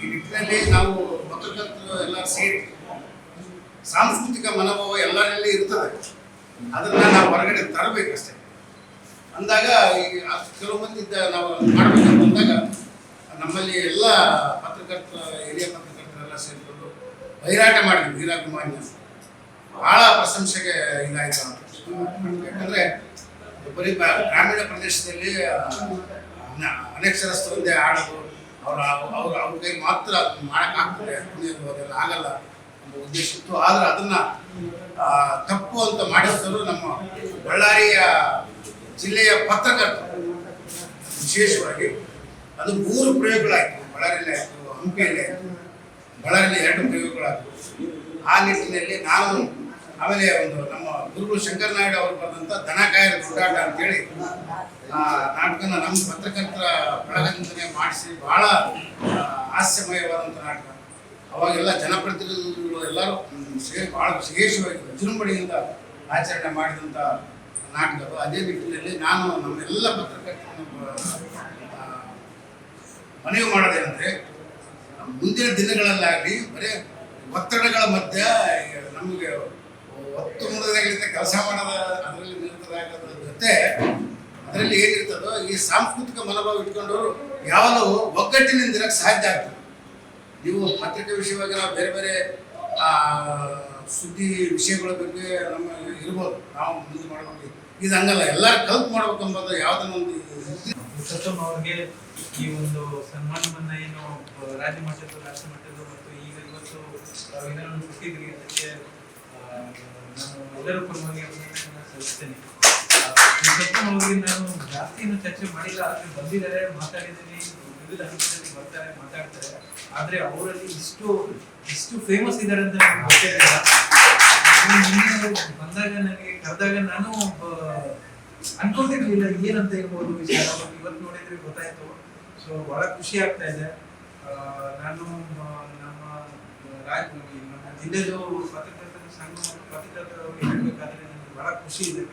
ಈ ನಿಟ್ಟಿನಲ್ಲಿ ನಾವು ಪತ್ರಕರ್ತರು ಎಲ್ಲ ಸೇರಿ ಸಾಂಸ್ಕೃತಿಕ ಮನೋಭಾವ ಎಲ್ಲರಲ್ಲಿ ಇರ್ತದೆ. ಅದನ್ನ ನಾವು ಹೊರಗಡೆ ತರಬೇಕಷ್ಟೇ. ಅಂದಾಗ ಈ ಕೆಲವು ಮಂದಿ ನಾವು ಮಾಡಬೇಕಂತ ಬಂದಾಗ ನಮ್ಮಲ್ಲಿ ಎಲ್ಲ ಪತ್ರಕರ್ತರ ಹಿರಿಯ ಪತ್ರಕರ್ತರೆಲ್ಲ ಸೇರಿಕೊಂಡು ಬಹಿರಾಟ ಮಾಡಿದ್ವಿ ವೀರಾಭಿಮಾನ್ಯ ಬಹಳ ಪ್ರಶಂಸೆಗೆ ಇದಾಯ್ತು ಅಂತ. ಬರೀ ಗ್ರಾಮೀಣ ಪ್ರದೇಶದಲ್ಲಿ ಅನಕ್ಷರಸ್ಥ ಒಂದೇ ಆಡೋದು ಅವ್ರ ಅವ್ರ ಅವ್ರ ಕೈ ಮಾತ್ರ ಮಾಡೋಕ್ಕಾಗ್ತದೆ ಕುಣಿಯೋದು ಅದೆಲ್ಲ ಆಗಲ್ಲ ಒಂದು ಉದ್ದೇಶ ಇತ್ತು. ಆದ್ರೆ ಅದನ್ನ ತಪ್ಪು ಅಂತ ಮಾಡಿಸಲು ನಮ್ಮ ಬಳ್ಳಾರಿಯ ಜಿಲ್ಲೆಯ ಪತ್ರಕರ್ತ ವಿಶೇಷವಾಗಿ ಅದು ಮೂರು ಪ್ರಯೋಗಗಳಾಯ್ತು. ಬಳ್ಳಾರಿಯಲ್ಲಿ ಆಯ್ತು, ಹಂಪಿಯಲ್ಲಿ ಆಯ್ತು, ಬಳ್ಳಾರಿಯಲ್ಲಿ ಎರಡು ಪ್ರಯೋಗಗಳಾಯ್ತು ಆ ನಿಟ್ಟಿನಲ್ಲಿ ನಾನು ಆಮೇಲೆ ಒಂದು ನಮ್ಮ ಗುರುಗಳು ಶಂಕರ ನಾಯ್ಡು ಅವರು ಬರೆದಂತ ದನಕಾಯರ ಅಂತ ಅಂತೇಳಿ, ಆ, ನಾಟಕನ ನಮ್ಮ ಪತ್ರಕರ್ತರ ಬಳಗದಿಂದನೇ ಮಾಡಿಸಿ ಬಹಳ ಹಾಸ್ಯಮಯವಾದಂಥ ನಾಟಕ ಅವಾಗೆಲ್ಲ ಜನಪ್ರತಿನಿಧಿಗಳು ಎಲ್ಲರೂ ಸೇ ಭಾಳ ವಿಶೇಷವಾಗಿ ವಿಜೃಂಭಣೆಯಿಂದ ಆಚರಣೆ ಮಾಡಿದಂಥ ನಾಟಕ ಅದು. ನಿಟ್ಟಿನಲ್ಲಿ ನಾನು ನಮ್ಮೆಲ್ಲ ಪತ್ರಕರ್ತರನ್ನು ಮನವಿ ಮಾಡೋದೇನೆಂದರೆ ಮುಂದಿನ ದಿನಗಳಲ್ಲಾಗಲಿ ಬರೀ ಒತ್ತಡಗಳ ಮಧ್ಯೆ ನಮಗೆ ಮುರಿದಾಗಲಿಂದ ಕೆಲಸ ಮಾಡೋದ, ಅದರಲ್ಲಿ ನಿರತರಾಗೋದ್ರ ಜೊತೆ ಅದರಲ್ಲಿ ಏನಿರ್ತದೋ, ಈ ಸಾಂಸ್ಕೃತಿಕ ಮನೋಭಾವ ಇಟ್ಕೊಂಡವರು ಯಾವಾಗಲೂ ಒಗ್ಗಟ್ಟಿನಿಂದ ಇರಕ್ಕೆ ಸಾಧ್ಯ ಆಗ್ತದೆ. ನೀವು ಪತ್ರಿಕೆ ವಿಷಯವಾಗಿ ನಾವು ಬೇರೆ ಬೇರೆ ಸುದ್ದಿ ವಿಷಯಗಳ ಬಗ್ಗೆ ನಮ್ಮ ಇರ್ಬೋದು. ನಾವು ಮುಂದೆ ಮಾಡ್ಬೇಕು. ಇದು ಹಂಗಲ್ಲ, ಎಲ್ಲರೂ ಕಲ್ಪ್ ಮಾಡ್ಬೇಕು ಅನ್ನೋದು ಯಾವುದನ್ನ ಒಂದು ಇದು. ಅವ್ರಿಗೆ ಈ ಒಂದು ಸನ್ಮಾನವನ್ನ ಏನು ರಾಜ್ಯ ಮಟ್ಟದ ರಾಷ್ಟ್ರ ಮಟ್ಟದ ಮತ್ತು ಈಗ ಇವತ್ತು ಇದನ್ನು ಕೊಟ್ಟಿದ್ರಿ ಅದಕ್ಕೆ ಎಲ್ಲರ ಸಲ್ಲಿಸ್ತೇನೆ ನಾನು ಜಾಸ್ತಿ ಏನು ಚರ್ಚೆ ಮಾಡಿಲ್ಲ ಆದ್ರೆ ಬಂದಿದ್ದಾರೆ ಮಾತಾಡಿದ್ದೀನಿ ವಿವಿಧ ಹಂತದಲ್ಲಿ ಬರ್ತಾರೆ ಮಾತಾಡ್ತಾರೆ ಆದ್ರೆ ಅವರಲ್ಲಿ ಇಷ್ಟು ಇಷ್ಟು ಫೇಮಸ್ ಇದ್ದಾರೆ ಅಂತ ನನಗೆ ಗೊತ್ತಿರಲಿಲ್ಲ ಬಂದಾಗ ನನಗೆ ಕರೆದಾಗ ನಾನು ಅನ್ಕೊಂಡಿರ್ಲಿಲ್ಲ ಏನಂತ ಹೇಳ್ಬೋದು ವಿಚಾರ ಇವತ್ತು ನೋಡಿದ್ರೆ ಗೊತ್ತಾಯ್ತು ಸೊ ಬಹಳ ಖುಷಿ ಆಗ್ತಾ ಇದೆ ನಾನು ನಮ್ಮ ರಾಜ್ ನಮ್ಮ ಜಿಲ್ಲೆದು ಪತ್ರಕರ್ತರ ಸಂಘ ಮತ್ತು ಹೇಳಬೇಕಾದ್ರೆ ನನಗೆ ಬಹಳ ಖುಷಿ ಇದೆ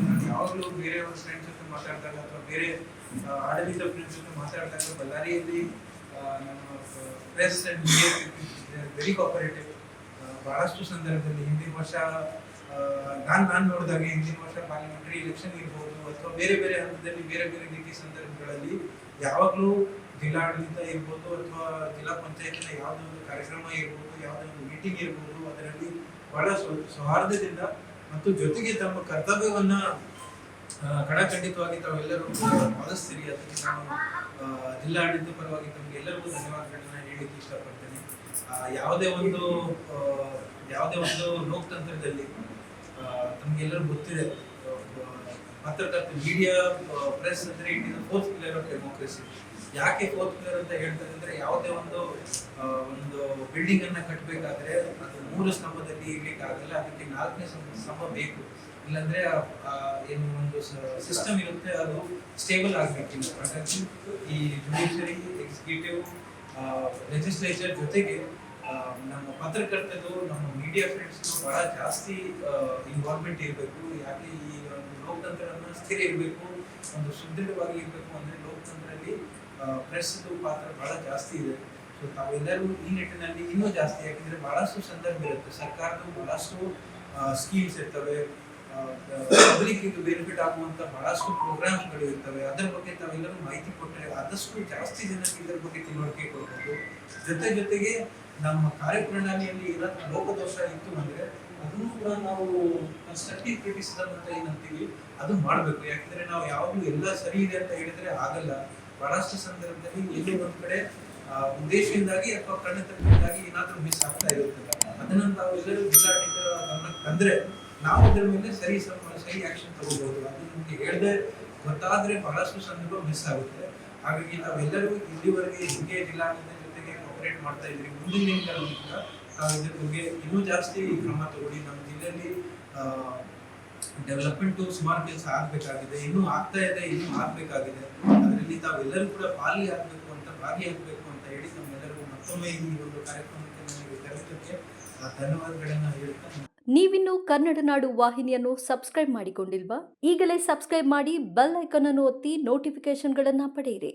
ನಾನು ಯಾವಾಗಲೂ ಬೇರೆಯವ್ರ ಫ್ರೆಂಡ್ಸ್ ಜೊತೆ ಮಾತಾಡಿದಾಗ ಅಥವಾ ಬೇರೆ ಆಡಳಿತ ಫ್ರೆಂಡ್ಸ್ ಜೊತೆ ಮಾತಾಡಿದಾಗ ಬಳ್ಳಾರಿಯಲ್ಲಿ ನಮ್ಮ ಪ್ರೆಸ್ ಅಂಡ್ ವೆರಿ ಕೋಪರೇಟಿವ್ ಬಹಳಷ್ಟು ಸಂದರ್ಭದಲ್ಲಿ ಹಿಂದಿನ ವರ್ಷ ನಾನು ನಾನು ನೋಡಿದಾಗ ಹಿಂದಿನ ವರ್ಷ ಪಾರ್ಲಿಮೆಂಟರಿ ಇಲೆಕ್ಷನ್ ಇರ್ಬೋದು ಅಥವಾ ಬೇರೆ ಬೇರೆ ಹಂತದಲ್ಲಿ ಬೇರೆ ಬೇರೆ ರೀತಿ ಸಂದರ್ಭಗಳಲ್ಲಿ ಯಾವಾಗಲೂ ಜಿಲ್ಲಾಡಳಿತ ಇರ್ಬೋದು ಅಥವಾ ಜಿಲ್ಲಾ ಪಂಚಾಯತಿನ ಯಾವುದೋ ಒಂದು ಕಾರ್ಯಕ್ರಮ ಇರ್ಬೋದು, ಯಾವುದೋ ಒಂದು ಮೀಟಿಂಗ್ ಇರ್ಬೋದು, ಅದರಲ್ಲಿ ಬಹಳ ಸೌಹಾರ್ದದಿಂದ ಮತ್ತು ಜೊತೆಗೆ ತಮ್ಮ ಕರ್ತವ್ಯವನ್ನ ಕಡಖಂಡಿತವಾಗಿ ತಾವೆಲ್ಲರೂ ಪಾಲಿಸ್ತೀರಿ. ಅದಕ್ಕೆ ನಾನು ಜಿಲ್ಲಾಡಳಿತ ಪರವಾಗಿ ತಮಗೆ ಎಲ್ಲರಿಗೂ ಧನ್ಯವಾದಗಳನ್ನ ಹೇಳಿಕ್ಕೆ ಇಷ್ಟಪಡ್ತೇನೆ. ಯಾವುದೇ ಒಂದು ಯಾವುದೇ ಒಂದು ಲೋಕತಂತ್ರದಲ್ಲಿ ತಮಗೆಲ್ಲರೂ ಗೊತ್ತಿದೆ ಪತ್ರಕರ್ತ ಮೀಡಿಯಾ ಪ್ರೆಸ್ ಅಂದರೆ it is fourth pillar of democracy ಯಾಕೆ ಫೋರ್ತ್ ಅಂತ ಹೇಳ್ತಾರೆ ಅಂದ್ರೆ ಯಾವುದೇ ಒಂದು ಒಂದು ಬಿಲ್ಡಿಂಗ್ ಅನ್ನ ಕಟ್ಟಬೇಕಾದ್ರೆ ಅದು ಮೂರು ಸ್ತಂಭದಲ್ಲಿ ಇರ್ಲಿಕ್ಕೆ ಅದಕ್ಕೆ ನಾಲ್ಕನೇ ಸ್ತಂಭ- ಬೇಕು. ಇಲ್ಲಾಂದ್ರೆ ಏನು ಒಂದು ಸಿಸ್ಟಮ್ ಇರುತ್ತೆ, ಅದು ಸ್ಟೇಬಲ್ ಆಗ್ಬೇಕಿಲ್ಲ. ಹಾಗಾಗಿ ಈ ಜುಡಿಷರಿ ಎಕ್ಸಿಕ್ಯೂಟಿವ್ ಲೆಜಿಸ್ಲೇಚರ್ ಜೊತೆಗೆ ನಮ್ಮ ಪತ್ರಕರ್ತರು, ನಮ್ಮ ಮೀಡಿಯಾ ಫ್ರೆಂಡ್ಸ್ ಬಹಳ ಜಾಸ್ತಿ ಇನ್ವಾಲ್ವ್ಮೆಂಟ್ ಇರಬೇಕು. ಯಾಕೆ ಈ ಒಂದು ಲೋಕತಂತ್ರವನ್ನು ಸ್ಥಿರ ಇರಬೇಕು? ಒಂದು ಸುದೃಢವಾಗಿ ಇರಬೇಕು ಅಂದ್ರೆ ಲೋಕತಂತ್ರದಲ್ಲಿ ಪ್ರೆಸ್ ಪಾತ್ರ ಬಹಳ ಜಾಸ್ತಿ ಇದೆ. ಸೊ ತಾವೆಲ್ಲರೂ ಈ ನಿಟ್ಟಿನಲ್ಲಿ ಇನ್ನೂ ಜಾಸ್ತಿ, ಯಾಕಂದ್ರೆ ಬಹಳಷ್ಟು ಸಂದರ್ಭ ಇರುತ್ತೆ. ಸರ್ಕಾರದ ಬಹಳಷ್ಟು ಸ್ಕೀಮ್ಸ್ ಇರ್ತವೆ. ಪಬ್ಲಿಕ್ ಬೆನಿಫಿಟ್ ಆಗುವಂತ ಬಹಳಷ್ಟು ಪ್ರೋಗ್ರಾಮ್ಸ್ಗಳು ಇರ್ತವೆ. ಅದರ ಬಗ್ಗೆ ತಾವೆಲ್ಲರೂ ಮಾಹಿತಿ ಕೊಟ್ಟರೆ ಆದಷ್ಟು ಜಾಸ್ತಿ ಜನಕ್ಕೆ ಇದರ ಬಗ್ಗೆ ತಿಳುವಳಿಕೆ ಕೊಡ್ಬೋದು. ಜೊತೆ ಜೊತೆಗೆ ನಮ್ಮ ಕಾರ್ಯಪ್ರಣಾಲಿಯಲ್ಲಿ ಏನಾದರೂ ಲೋಕದೋಷ ಇತ್ತು ಅಂದ್ರೆ ಅದನ್ನು ಕೂಡ ನಾವು ಕನ್ಸ್ಟ್ರಕ್ಟಿವ್ ಕ್ರಿಟಿಸಿಸಮ್ ಅಂತ ಏನಂತೀವಿ ಅದು ಮಾಡಬೇಕು. ಯಾಕಂದ್ರೆ ನಾವು ಯಾವಾಗಲೂ ಎಲ್ಲ ಸರಿ ಇದೆ ಅಂತ ಹೇಳಿದ್ರೆ ಆಗಲ್ಲ. ಬಹಳಷ್ಟು ಸಂದರ್ಭದಲ್ಲಿ ಎಲ್ಲೋ ಒಂದ್ ಕಡೆ ಉದ್ದೇಶದಿಂದಾಗಿ ಅಥವಾ ಕಣ್ಣತನದಿಂದಾಗಿ ಏನಾದ್ರೂ ಮಿಸ್ ಆಗ್ತಾ ಇರುತ್ತೆ. ಅದನ್ನ ನಾವು ಎಲ್ಲರೂ ಜಿಲ್ಲಾಡಳಿತ ಗಮನಕ್ಕೆ ತಂದ್ರೆ ನಾವು ಅದರ ಮೇಲೆ ಸರಿ ಸರಿ ಆಕ್ಷನ್ ತಗೋಬಹುದು. ಅದು ನಮಗೆ ಹೇಳದೆ ಗೊತ್ತಾದ್ರೆ ಬಹಳಷ್ಟು ಸಂದರ್ಭ ಮಿಸ್ ಆಗುತ್ತೆ. ಹಾಗಾಗಿ ನಾವೆಲ್ಲರೂ ಇಲ್ಲಿವರೆಗೆ ಹಿಂಗೆ ಜಿಲ್ಲಾಡಳಿತ ಜೊತೆಗೆ ಕೋಪರೇಟ್ ಮಾಡ್ತಾ ಇದ್ರಿ ಮುಂದಿನ ಇದ್ರ ಬಗ್ಗೆ ಇನ್ನೂ ಜಾಸ್ತಿ ಕ್ರಮ ತಗೊಳ್ಳಿ. ನಮ್ಮ ಜಿಲ್ಲೆಯಲ್ಲಿ ಡೆವಲಪ್ಮೆಂಟ್ ಸುಮಾರು ಕೆಲಸ ಆಗಬೇಕಾಗಿದೆ. ಇನ್ನೂ ಆಗ್ತಾ ಇದೆ, ಇನ್ನೂ ಆಗಬೇಕಾಗಿದೆ. ಅದರಲ್ಲಿ ತಾವೆಲ್ಲರೂ ಕೂಡ ಭಾಗಿಯಾಗಬೇಕು ಅಂತ ಭಾಗಿಯಾಗಬೇಕು ಅಂತ ಹೇಳಿ ನಮ್ಮೆಲ್ಲರಿಗೂ ಮತ್ತೊಮ್ಮೆ ಈ ಒಂದು ಕಾರ್ಯಕ್ರಮಕ್ಕೆ ನನಗೆ ಕರೆದಕ್ಕೆ ಧನ್ಯವಾದಗಳನ್ನ ಹೇಳ್ತಾ ನೀವಿನ್ನು ಕನ್ನಡ ನಾಡು ವಾಹಿನಿಯನ್ನು ಸಬ್ಸ್ಕ್ರೈಬ್ ಮಾಡಿಕೊಂಡಿಲ್ವಾ? ಈಗಲೇ ಸಬ್ಸ್ಕ್ರೈಬ್ ಮಾಡಿ ಬೆಲ್ ಐಕಾನ್ ಅನ್ನು ಒತ್ತಿ ನೋಟಿಫಿಕೇಶನ್ಗಳನ್ನು ಪಡೆಯಿರಿ.